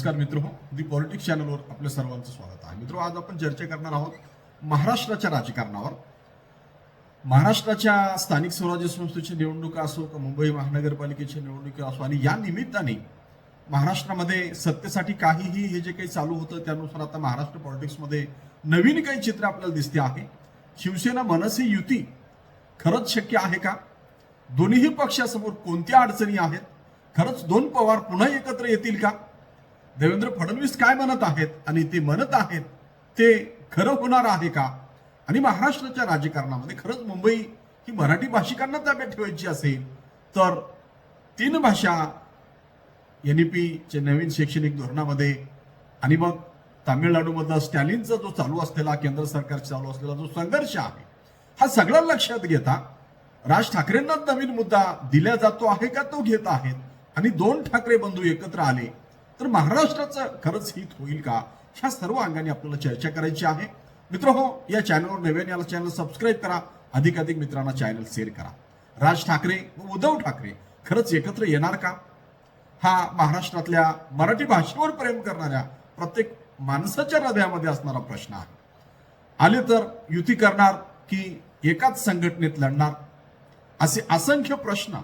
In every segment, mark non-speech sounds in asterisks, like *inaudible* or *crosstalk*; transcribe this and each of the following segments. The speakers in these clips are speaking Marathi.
नमस्कार मित्र हो दी पॉलिटिक्स चॅनलवर आपल्या सर्वांचं स्वागत आहे. मित्र आज आपण चर्चा करणार आहोत महाराष्ट्राच्या राजकारणावर. महाराष्ट्राच्या स्थानिक स्वराज्य संस्थेची निवडणुका असो का मुंबई महानगरपालिकेची निवडणुका असो आणि या निमित्ताने महाराष्ट्रामध्ये सत्तेसाठी काहीही हे जे काही चालू होतं त्यानुसार आता महाराष्ट्र पॉलिटिक्समध्ये नवीन काही चित्र आपल्याला दिसते आहे. शिवसेना मनसे युती खरंच शक्य आहे का? दोन्हीही पक्षासमोर कोणत्या अडचणी आहेत? खरंच दोन पवार पुन्हा एकत्र येतील का? देवेंद्र फडणवीस काय म्हणत आहेत आणि ते म्हणत आहेत ते खरं होणार आहे का? आणि महाराष्ट्राच्या राजकारणामध्ये खरंच मुंबई ही मराठी भाषिकांना ताब्यात ठेवायची असेल तर तीन भाषा एन ई पीचे नवीन शैक्षणिक धोरणामध्ये आणि मग तामिळनाडूमधला स्टॅलिनचा जो चालू असलेला केंद्र सरकारचा चालू असलेला जो संघर्ष आहे हा सगळा लक्षात घेता राज ठाकरेंना नवीन मुद्दा दिला जातो आहे का? तो घेत आहेत. आणि दोन ठाकरे बंधू एकत्र आले तर महाराष्ट्राचं खरंच हित होईल का? ह्या सर्व अंगाने आपल्याला चर्चा करायची आहे. मित्र हो या चॅनलवर नव्याने याला चॅनल सबस्क्राईब करा. अधिकाधिक मित्रांना चॅनल शेअर करा. राज ठाकरे व उद्धव ठाकरे खरंच एकत्र येणार का? हा महाराष्ट्रातल्या मराठी भाषेवर प्रेम करणाऱ्या प्रत्येक माणसाच्या हृदयामध्ये असणारा प्रश्न आहे. आले तर युती करणार की एकाच संघटनेत लढणार? असे असंख्य प्रश्न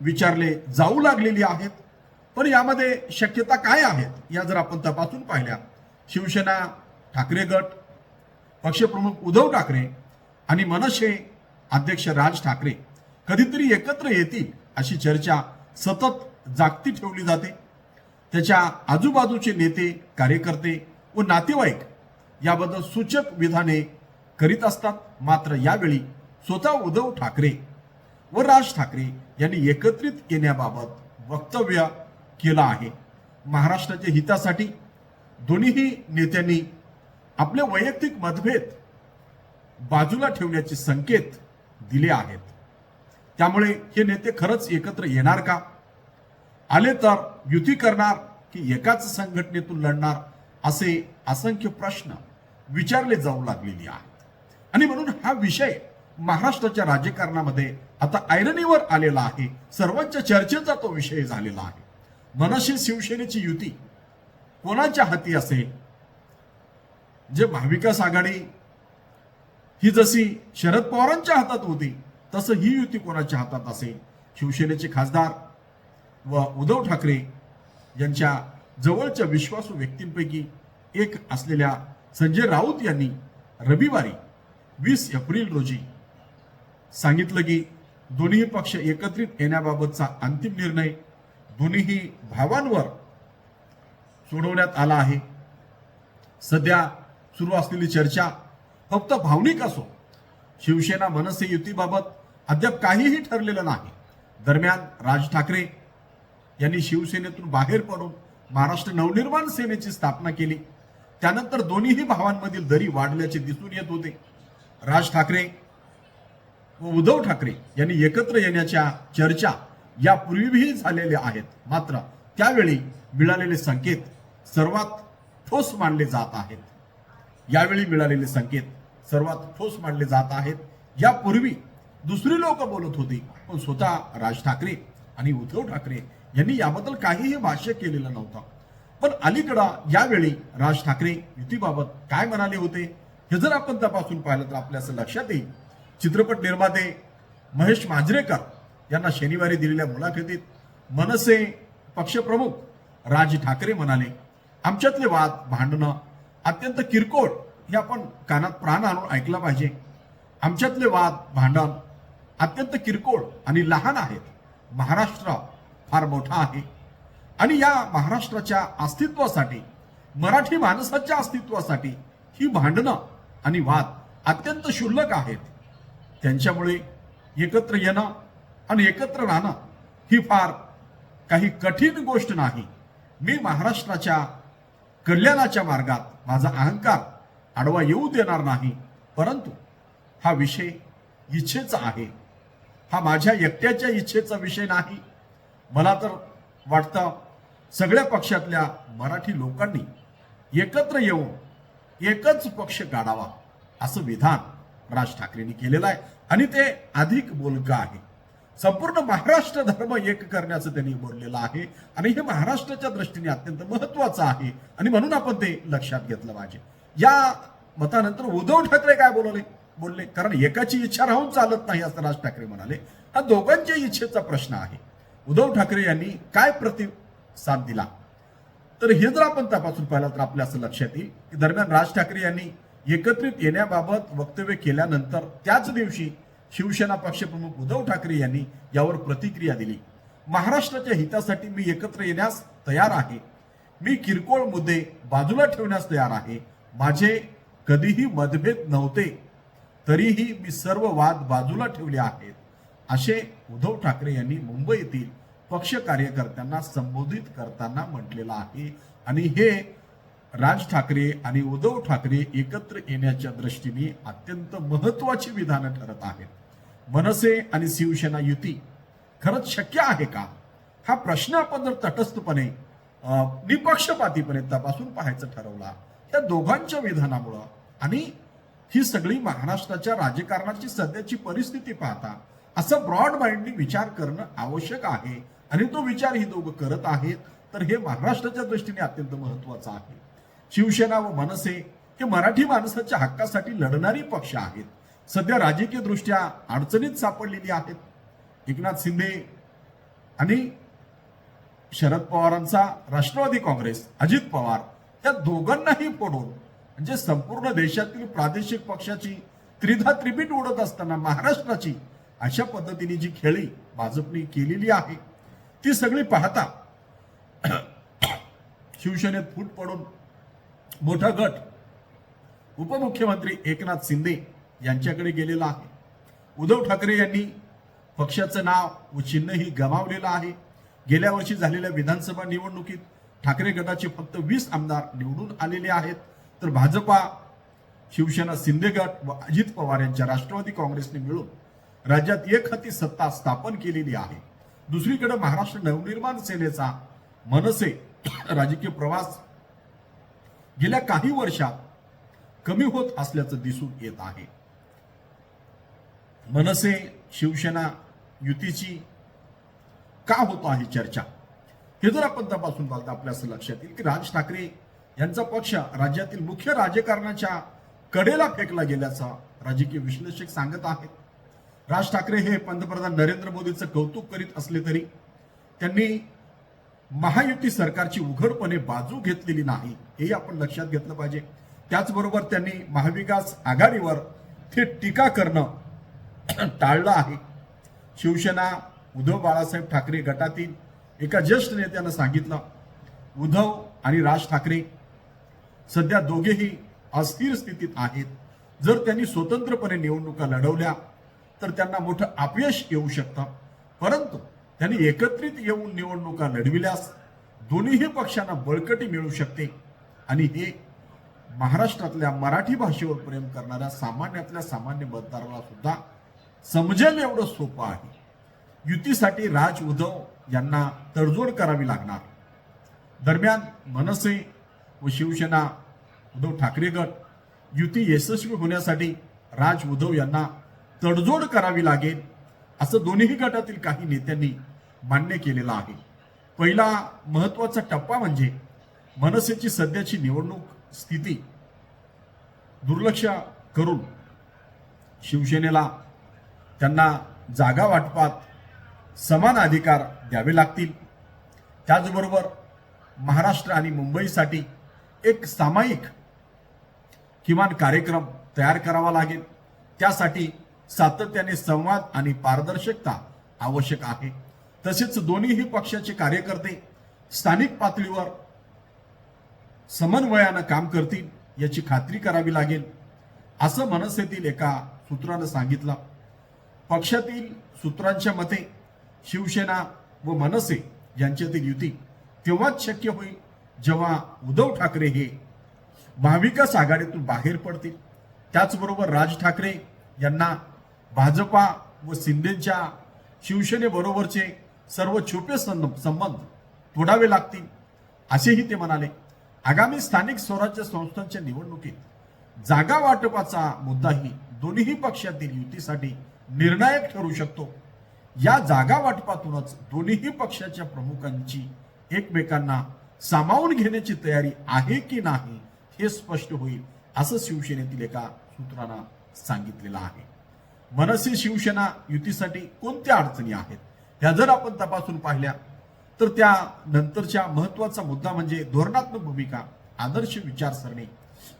विचारले जाऊ लागलेली आहेत. पण यामध्ये शक्यता काय आहेत या जर आपण तपासून पाहिल्या शिवसेना ठाकरे गट पक्षप्रमुख उद्धव ठाकरे आणि मनसे अध्यक्ष राज ठाकरे कधीतरी एकत्र येतील अशी चर्चा सतत जागती ठेवली जाते. त्याच्या आजूबाजूचे नेते कार्यकर्ते व नातेवाईक याबद्दल सूचक विधाने करीत असतात. मात्र यावेळी स्वतः उद्धव ठाकरे व राज ठाकरे यांनी एकत्रित येण्याबाबत वक्तव्य केला आहे. महाराष्ट्राच्या हितासाठी दोन्हीही नेत्यांनी आपले वैयक्तिक मतभेद बाजूला ठेवण्याचे संकेत दिले आहेत. त्यामुळे हे नेते खरंच एकत्र येणार का? आले तर युती करणार की एकाच संघटनेतून लढणार असे असंख्य प्रश्न विचारले जाऊ लागलेले आहेत. आणि म्हणून हा विषय महाराष्ट्राच्या राजकारणामध्ये आता ऐरणीवर आलेला आहे. सर्वांच्या चर्चेचा तो विषय झालेला आहे. मनसे शिवसेनेची युती कोणाच्या हाती असेल? जे महाविकास आघाडी ही जशी शरद पवारांच्या हातात होती तसं ही युती कोणाच्या हातात असेल? शिवसेनेचे खासदार व उद्धव ठाकरे यांच्या जवळच्या विश्वासू व्यक्तींपैकी एक असलेल्या संजय राऊत यांनी रविवारी वीस एप्रिल रोजी सांगितलं की दोन्ही पक्ष एकत्रित येण्याबाबतचा अंतिम निर्णय दोन्हीही भावांवर सोडवण्यात आला आहे. सध्या सुरू असलेली चर्चा फक्त भावनिक असो शिवसेना मनसे युतीबाबत अद्याप काहीही ठरलेलं नाही. दरम्यान राज ठाकरे यांनी शिवसेनेतून बाहेर पडून महाराष्ट्र नवनिर्माण सेनेची स्थापना केली. त्यानंतर दोन्हीही भावांमधील दरी वाढल्याचे दिसून येत होते. राज ठाकरे व उद्धव ठाकरे यांनी एकत्र येण्याच्या चर्चा यापूर्वीही झालेले आहेत. मात्र त्यावेळी मिळालेले संकेत सर्वात ठोस मानले जात आहेत. यावेळी मिळालेले संकेत सर्वात ठोस मानले जात आहेत. यापूर्वी दुसरी लोक बोलत होती. पण स्वतः राज ठाकरे आणि उद्धव ठाकरे यांनी याबद्दल काहीही भाष्य केलेलं नव्हतं. पण अलीकडं यावेळी राज ठाकरे युतीबाबत काय म्हणाले होते? हे जर आपण तपासून पाहिलं तर आपल्या असं लक्षात येईल. चित्रपट निर्माते महेश मांजरेकर यांना शनिवारी दिलेल्या मुलाखतीत मनसे पक्षप्रमुख राज ठाकरे म्हणाले आमच्यातले वाद भांडणं अत्यंत किरकोळ हे आपण कानात प्राण आणून ऐकलं पाहिजे. आमच्यातले वाद भांडण अत्यंत किरकोळ आणि लहान आहेत. महाराष्ट्र फार मोठा आहे. आणि या महाराष्ट्राच्या अस्तित्वासाठी मराठी माणसाच्या अस्तित्वासाठी ही भांडणं आणि वाद अत्यंत क्षुल्लक आहेत. त्यांच्यामुळे एकत्र येणं आणि एकत्र राहणं ही फार काही कठीण गोष्ट नाही. मी महाराष्ट्राच्या कल्याणाच्या मार्गात माझा अहंकार आडवा येऊ देणार नाही परंतु हा विषय इच्छेचा आहे. हा माझ्या एकट्याच्या इच्छेचा विषय नाही. मला तर वाटतं सगळ्या पक्षातल्या मराठी लोकांनी एकत्र येऊन एकच पक्ष काढावा असं विधान राज ठाकरेंनी केलेलं आहे. आणि ते अधिक बोलकं आहे. संपूर्ण महाराष्ट्र धर्म एक करण्याचं त्यांनी बोललेलं आहे. आणि हे महाराष्ट्राच्या दृष्टीने अत्यंत महत्वाचं आहे. आणि म्हणून आपण ते लक्षात घेतलं पाहिजे. या मतानंतर उद्धव ठाकरे काय बोलले? बोलले कारण एकाची इच्छा राहून चालत नाही असं राज ठाकरे म्हणाले. हा दोघांच्या इच्छेचा प्रश्न आहे. उद्धव ठाकरे यांनी काय प्रतिसाद दिला? तर हे जर आपण तपासून पाहिलं तर आपल्या असं लक्षात येईल की दरम्यान राज ठाकरे यांनी एकत्रित येण्याबाबत वक्तव्य केल्यानंतर त्याच दिवशी शिवसेना पक्षप्रमुख उद्धव ठाकरे यांनी यावर प्रतिक्रिया दिली. महाराष्ट्राच्या हितासाठी मी एकत्र येण्यास तयार आहे. मी किरकोळ मुद्दे बाजूला ठेवण्यास तयार आहे. माझे कधीही मतभेद नव्हते. तरीही मी सर्व वाद बाजूला ठेवले आहेत. असे उद्धव ठाकरे यांनी मुंबईतील पक्ष कार्यकर्त्यांना संबोधित करताना म्हटलेलं आहे. आणि हे राज ठाकरे आणि उद्धव ठाकरे एकत्र येण्याच्या दृष्टीने अत्यंत महत्वाची विधानं ठरत आहेत. मनसे आणि शिवसेना युती खरंच शक्य आहे का? हा प्रश्न आपण जर तटस्थपणे निपक्षपातीपणे तपासून पाहायचं ठरवला त्या दोघांच्या विधानामुळं आणि ही सगळी महाराष्ट्राच्या राजकारणाची सध्याची परिस्थिती पाहता असं ब्रॉड माइंडनी विचार करणं आवश्यक आहे. आणि तो विचार ही दोघं करत आहेत तर हे महाराष्ट्राच्या दृष्टीने अत्यंत महत्वाचं आहे. शिवसेना व मनसे हे मराठी माणसाच्या हक्कासाठी लढणारी पक्ष आहेत. सध्या राजकीय दृष्ट्या अडचणीत सापडलेली आहेत. एकनाथ शिंदे आणि शरद पवारांचा राष्ट्रवादी काँग्रेस अजित पवार या दोघांनाही फोडून म्हणजे संपूर्ण देशातील प्रादेशिक पक्षाची त्रिधा त्रिपीट उडत असताना महाराष्ट्राची अशा पद्धतीने जी खेळी भाजपने केलेली आहे ती सगळी पाहता शिवसेनेत फूट पडून मोठा गट उपमुख्यमंत्री एकनाथ शिंदे यांच्याकडे गेलेला आहे. उद्धव ठाकरे यांनी पक्षाचं नाव व चिन्हही गमावलेलं आहे. गेल्या वर्षी झालेल्या विधानसभा निवडणुकीत ठाकरे गटाचे फक्त वीस आमदार निवडून आलेले आहेत. तर भाजपा शिवसेना शिंदे गट व अजित पवार यांच्या राष्ट्रवादी काँग्रेसने मिळून राज्यात एक हाती सत्ता स्थापन केलेली आहे. दुसरीकडे महाराष्ट्र नवनिर्माण सेनेचा मनसे राजकीय प्रवास गेल्या काही वर्षात कमी होत असल्याचं दिसून येत आहे. मनसे शिवसेना युतीची का होत आहे चर्चा? हे जर आपण तपासून बघता आपल्या असं लक्षात येईल की राज ठाकरे यांचा पक्ष राज्यातील मुख्य राजकारणाच्या कडेला फेकला गेल्याचा राजकीय विश्लेषक सांगत आहेत राज ठाकरे हे पंतप्रधान नरेंद्र मोदीचं कौतुक करीत असले तरी त्यांनी महायुती सरकारची उघडपणे बाजू घेतलेली नाही हेही आपण लक्षात घेतलं पाहिजे. त्याचबरोबर त्यांनी महाविकास आघाडीवर थेट टीका करणं *clears throat* टाळलं आहे. शिवसेना उद्धव बाळासाहेब ठाकरे गटातील एका ज्येष्ठ नेत्यानं सांगितलं उद्धव आणि राज ठाकरे सध्या दोघेही अस्थिर स्थितीत आहेत. जर त्यांनी स्वतंत्रपणे निवडणुका लढवल्या तर त्यांना मोठं अपयश येऊ शकतं. परंतु त्यांनी एकत्रित येऊन निवडणुका लढविल्यास दोन्हीही पक्षांना बळकटी मिळू शकते. आणि हे महाराष्ट्रातल्या मराठी भाषेवर प्रेम करणाऱ्या सामान्यातल्या सामान्य मतदाराला सुद्धा समजेल एवढं सोपं आहे. युतीसाठी राज उद्धव यांना तडजोड करावी लागणार. दरम्यान मनसे व शिवसेना उद्धव ठाकरे गट युती यशस्वी होण्यासाठी राज उद्धव यांना तडजोड करावी लागेल असं दोन्ही गटातील काही नेत्यांनी मान्य केलेलं आहे. पहिला महत्त्वाचा टप्पा म्हणजे मनसेची सध्याची निवडणूक स्थिती. दुर्लक्ष करून शिवसेनेला त्यांना जागा वाटपात समान अधिकार द्यावे लागतील. त्याचबरोबर महाराष्ट्र आणि मुंबईसाठी एक सामायिक किमान कार्यक्रम तयार करावा लागेल. त्यासाठी सातत्याने संवाद आणि पारदर्शकता आवश्यक आहे. तसेच दोन्हीही पक्षाचे कार्यकर्ते स्थानिक पातळीवर समन्वयानं काम करतील याची खात्री करावी लागेल असं मनसेतील एका सूत्रानं सांगितलं. पक्षातील सूत्रांच्या मते शिवसेना व मनसे यांच्यातील युती तेव्हाच शक्य होईल जेव्हा उद्धव ठाकरे हे महाविकास आघाडीतून बाहेर पडतील. त्याचबरोबर राज ठाकरे यांना भाजपा व शिंदेच्या शिवसेनेबरोबरचे सर्व छुपे सं- संबंध तोडावे लागतील असेही ते म्हणाले. आगामी स्थानिक स्वराज्य संस्थांच्या निवडणुकीत जागा वाटपाचा मुद्दाही दोन्ही पक्षातील युतीसाठी निर्णायक ठरू शकतो. या जागा वाटपातूनच दोन्हीही पक्षाच्या प्रमुखांची एकमेकांना सामावून घेण्याची तयारी आहे की नाही हे स्पष्ट होईल असं शिवसेनेतील एका सूत्रानं सांगितलेलं आहे. मनसे शिवसेना युतीसाठी कोणत्या अडचणी आहेत? ह्या जर आपण तपासून पाहिल्या तर त्या नंतरच्या महत्त्वाचा मुद्दा म्हणजे धोरणात्मक भूमिका आदर्श विचारसरणी.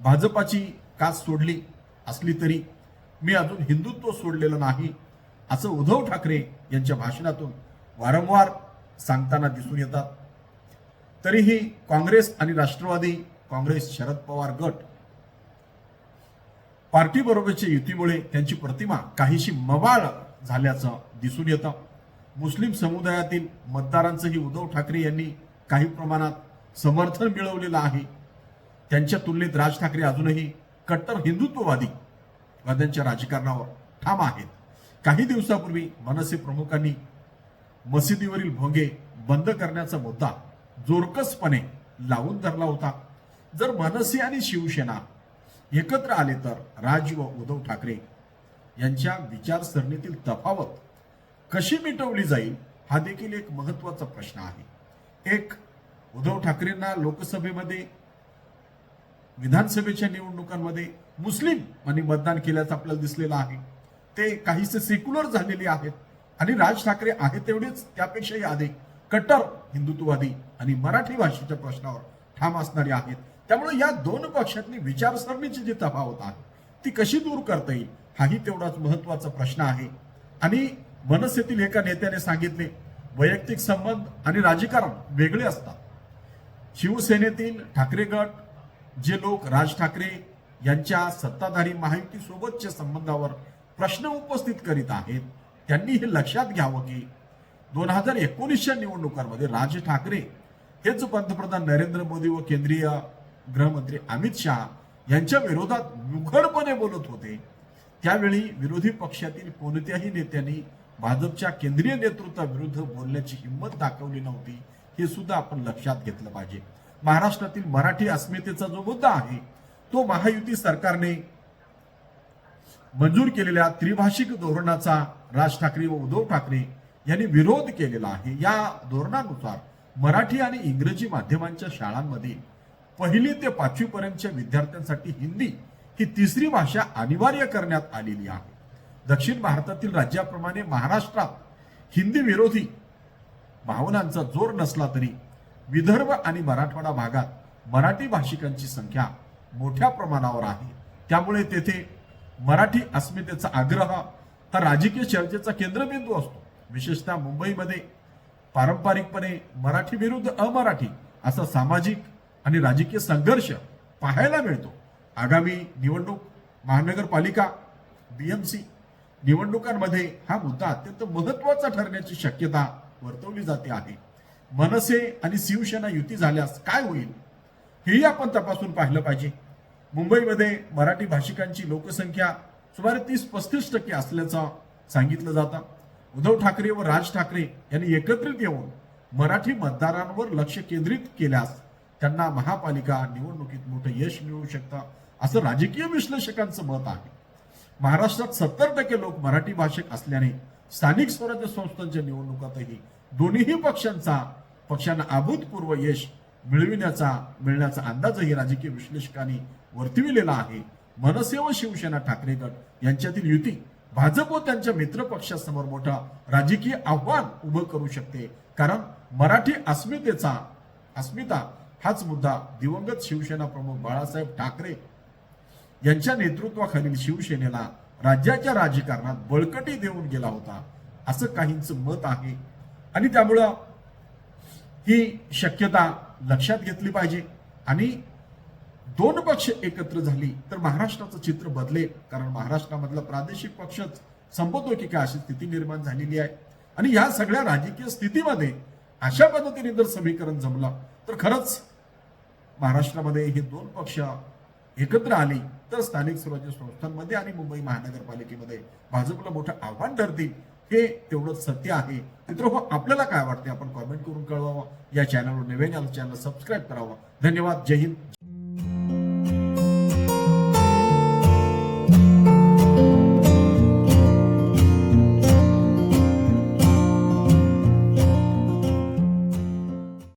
भाजपाची कास सोडली असली तरी मी अजून हिंदुत्व सोडलेलं नाही असं उद्धव ठाकरे यांच्या भाषणातून वारंवार सांगताना दिसून येतात. तरीही काँग्रेस आणि राष्ट्रवादी काँग्रेस शरद पवार गट पार्टी बरोबरच्या युतीमुळे त्यांची प्रतिमा काहीशी मवाळ झाल्याचं दिसून येतं. मुस्लिम समुदायातील मतदारांचंही उद्धव ठाकरे यांनी काही प्रमाणात समर्थन मिळवलेलं आहे. त्यांच्या तुलनेत राज ठाकरे अजूनही कट्टर हिंदुत्ववादी वाद्यांच्या राजकारणावर ठाम आहेत. काही दिवसापूर्वी मनसे प्रमुखांनी मशिदीवरील भोंगे बंद करण्याचा मुद्दा जोरकसपणे लावून धरला होता. जर मनसे आणि शिवसेना एकत्र आले तर राज व उद्धव ठाकरे यांच्या विचारसरणीतील तफावत कशी मिटवली जाईल हा देखील एक महत्त्वाचा प्रश्न आहे. एक उद्धव ठाकरेंना लोकसभेमध्ये विधानसभेच्या निवडणुकांमध्ये मुस्लिम आणि मतदान केल्याचं आपल्याला दिसलेलं आहे. ते काहीसे सेक्युलर झालेले आहेत आणि राज ठाकरे आहेत तेवढेच त्यापेक्षाही अधिक कट्टर हिंदुत्ववादी आणि मराठी भाषेच्या प्रश्नावर ठाम असणारे आहेत. त्यामुळे या दोन पक्षातली विचारसरणीची जी तफावत आहे ती कशी दूर करता येईल हाही तेवढाच महत्त्वाचा प्रश्न आहे. आणि मनसेतील एका नेत्याने सांगितले वैयक्तिक संबंध आणि राजकारण वेगळे असतात. शिवसेनेतील ठाकरे गट जे लोक राज ठाकरे यांच्या सत्ताधारी महायुती सोबतच्या संबंधावर प्रश्न उपस्थित करीत आहेत त्यांनी हे लक्षात घ्यावं की दोन हजार एकोणीसच्या निवडणुकांमध्ये राज ठाकरे हेच पंतप्रधान नरेंद्र मोदी व केंद्रीय गृहमंत्री अमित शहा यांच्या विरोधात मुघडपणे बोलत होते. त्यावेळी विरोधी पक्षातील कोणत्याही नेत्यांनी भाजपच्या केंद्रीय नेतृत्वाविरुद्ध बोलण्याची हिंमत दाखवली नव्हती हे सुद्धा आपण लक्षात घेतलं पाहिजे. महाराष्ट्रातील मराठी अस्मितेचा जो मुद्दा आहे तो महायुती सरकारने मंजूर केलेल्या त्रिभाषिक धोरणाचा राज ठाकरे व उद्धव ठाकरे यांनी विरोध केलेला आहे. या धोरणानुसार मराठी आणि इंग्रजी माध्यमांच्या शाळांमध्ये पहिली ते पाचवी पर्यंतच्या विद्यार्थ्यांसाठी हिंदी ही तिसरी भाषा अनिवार्य करण्यात आलेली आहे. दक्षिण भारतातील राज्याप्रमाणे महाराष्ट्रात हिंदी विरोधी भावनांचा जोर नसला तरी विदर्भ आणि मराठवाडा भागात मराठी भाषिकांची संख्या मोठ्या प्रमाणावर आहे. त्यामुळे तेथे मराठी अस्मितेचा आग्रह हा राजकीय चर्चेचा केंद्रबिंदू असतो. विशेषतः मुंबईमध्ये पारंपरिकपणे मराठी विरुद्ध अमराठी असा सामाजिक आणि राजकीय संघर्ष पाहायला मिळतो. आगामी निवडणूक महानगरपालिका बीएमसी निवडणुकांमध्ये हा मुद्दा अत्यंत महत्त्वाचा ठरण्याची शक्यता वर्तवली जाते आहे. मनसे आणि शिवसेना युती झाल्यास काय होईल हेही आपण तपासून पाहिलं पाहिजे. मुंबईमध्ये मराठी भाषिकांची लोकसंख्या सुमारे तीस पस्तीस टक्के असल्याचं सांगितलं जातं. उद्धव ठाकरे व राज ठाकरे यांनी एकत्रित येऊन मराठी मतदारांवर लक्ष केंद्रित केल्यास त्यांना महापालिका निवडणुकीत मोठं यश मिळू शकतं असं राजकीय विश्लेषकांचं मत आहे. महाराष्ट्रात सत्तर टक्के लोक मराठी भाषिक असल्याने स्थानिक स्वराज्य संस्थांच्या निवडणुकातही दोन्हीही पक्षांचा पक्षांना अभूतपूर्व यश मिळविण्याचा मिळण्याचा अंदाजही राजकीय विश्लेषकांनी वर्तविलेला आहे. मनसे व शिवसेना ठाकरे गट यांच्यातील युती भाजप व त्यांच्या मित्र पक्षासमोर मोठा राजकीय आव्हान उभं करू शकते. कारण मराठी अस्मितेचा अस्मिता हाच मुद्दा दिवंगत शिवसेना प्रमुख बाळासाहेब ठाकरे यांच्या नेतृत्वाखालील शिवसेनेला राज्याच्या राजकारणात बळकटी देऊन गेला होता असं काहींचं मत आहे. आणि त्यामुळं ही शक्यता लक्षात घेतली पाहिजे. आणि दोन पक्ष एकत्र झाली तर महाराष्ट्राचं चित्र बदलेल कारण महाराष्ट्रामधला प्रादेशिक पक्षच संपतो की काय अशी स्थिती निर्माण झालेली आहे. आणि या सगळ्या राजकीय स्थितीमध्ये अशा पद्धतीने जर समीकरण जमलं तर खरंच महाराष्ट्रामध्ये हे दोन पक्ष एकत्र आली तर स्थानिक स्वराज्य संस्थांमध्ये आणि मुंबई महानगरपालिकेमध्ये भाजपला मोठं आव्हान ठरतील हे तेवढं सत्य आहे. मित्र हो आपल्याला काय वाटते आपण कॉमेंट करून कळवावं. या चॅनलवर नवीन चॅनल सबस्क्राईब करावं. धन्यवाद. जय हिंद.